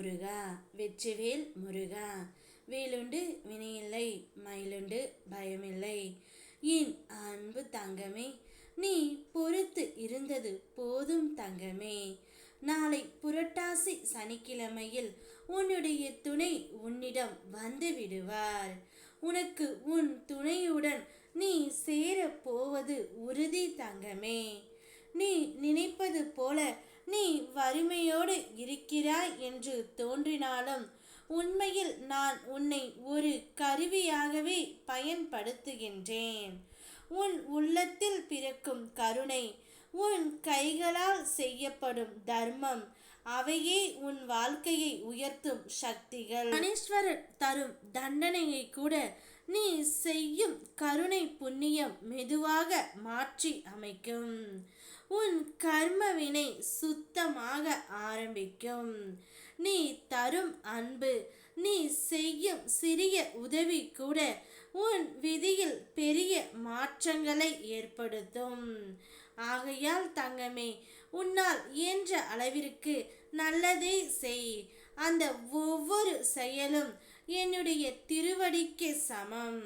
முருகா வெற்றிவேல் முருகா. வேலுண்டு வினையில்லை மயிலுண்டு பயமில்லை. என் அன்பு தங்கமே நீ பொறுத்து இருந்தது போதும் தங்கமே. நாளை புரட்டாசி சனிக்கிழமையில் உன்னுடைய துணை உன்னிடம் வந்து விடுவார். உனக்கு உன் துணையுடன் நீ சேர போவது உறுதி தங்கமே. நீ நினைப்பது போல நீ வறுமை என்று தோன்றினாலும் உண்மையில் நான் உன்னை ஒரு கருவியாகவே பயன்படுத்துகின்றேன். உன் உள்ளத்தில் பிறக்கும் கருணை உன் கைகளால் செய்யப்படும் தர்மம் அவையே உன் வாழ்க்கையை உயர்த்தும் சக்திகள். மணீஸ்வரர் தரும் தண்டனையை கூட நீ செய்யும் கருணை புண்ணியம் மெதுவாக மாற்றி அமைக்கும். உன் கர்மவினை சுத்தமாக ஆரம்பிக்கும். நீ தரும் அன்பு நீ செய்யும் சிறிய உதவி கூட உன் விதியில் பெரிய மாற்றங்களை ஏற்படுத்தும். ஆகையால் தங்கமே உன்னால் இயன்ற அளவிற்கு நல்லதே செய். அந்த ஒவ்வொரு செயலும் என்னுடைய திருவடிக்கு சமம்.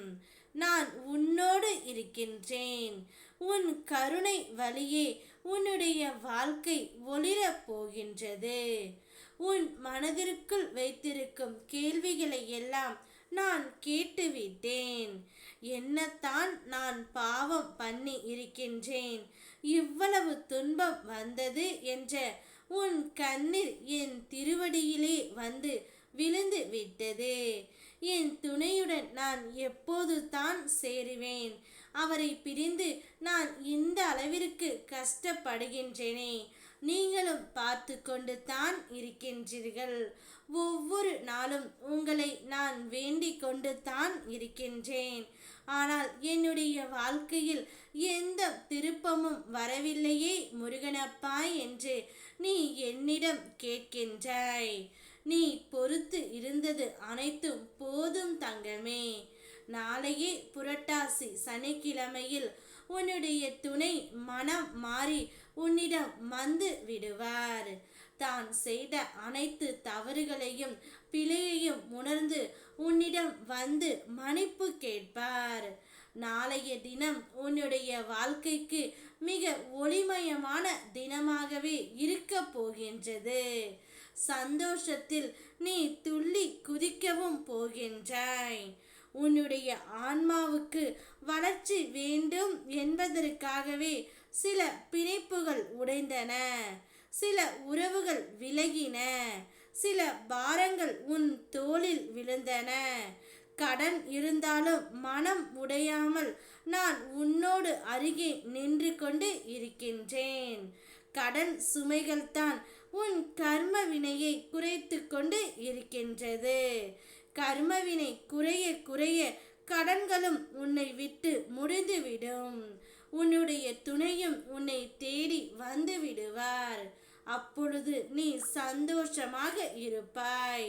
நான் உன்னோடு இருக்கின்றேன். உன் கருணை வழியே உன்னுடைய வாழ்க்கை ஒளிரப் போகின்றது. உன் மனதிற்குள் வைத்திருக்கும் கேள்விகளை எல்லாம் நான் கேட்டுவிட்டேன். என்னத்தான் நான் பாவம் பண்ணி இருக்கின்றேன். இவ்வளவு துன்பம் வந்தது என்ற உன் கண்ணீர் என் திருவடியிலே வந்து விழுந்து விட்டது. என் துணையுடன் நான் எப்போது தான் சேருவேன்? அவரை பிரிந்து நான் இந்த அளவிற்கு கஷ்டப்படுகின்றேனே. நீங்களும் பார்த்து கொண்டு தான் இருக்கின்றீர்கள். ஒவ்வொரு நாளும் உங்களை நான் வேண்டிக் கொண்டு தான் இருக்கின்றேன். ஆனால் என்னுடைய வாழ்க்கையில் எந்த திருப்பமும் வரவில்லையே முருகனப்பா என்று நீ என்னிடம் கேட்கின்றாய். நீ பொறுத்து இருந்தது அனைத்தும் போதும் தங்கமே. நாளையே புரட்டாசி சனிக்கிழமையில் உன்னுடைய துணை மனம் மாறி உன்னிடம் வந்து விடுவார். தான் செய்த அனைத்து தவறுகளையும் பிழையையும் உணர்ந்து உன்னிடம் வந்து மன்னிப்பு கேட்பார். நாளைய தினம் உன்னுடைய வாழ்க்கைக்கு மிக ஒளிமயமான தினமாகவே இருக்க போகின்றது. சந்தோஷத்தில் நீ துள்ளி குதிக்கவும் போகின்றாய். உன்னுடைய ஆன்மாவுக்கு வளர்ச்சி வேண்டும் என்பதற்காகவே சில பிணைப்புகள் உடைந்தன. சில உறவுகள் விலகின. சில பாரங்கள் உன் தோளில் விழுந்தன. கடன் இருந்தாலும் மனம் உடையாமல் நான் உன்னோடு அருகே நின்று கொண்டு இருக்கின்றேன். கடன் சுமைகள் தான் உன் கர்ம வினையை குறைத்து கொண்டு இருக்கின்றது. கர்மவினை குறைய குறைய கடன்களும் உன்னை விட்டு முடிந்துவிடும். உன்னுடைய துணையும் உன்னை தேடி வந்து விடுவார் அப்பொழுது நீ சந்தோஷமாக இருப்பாய்.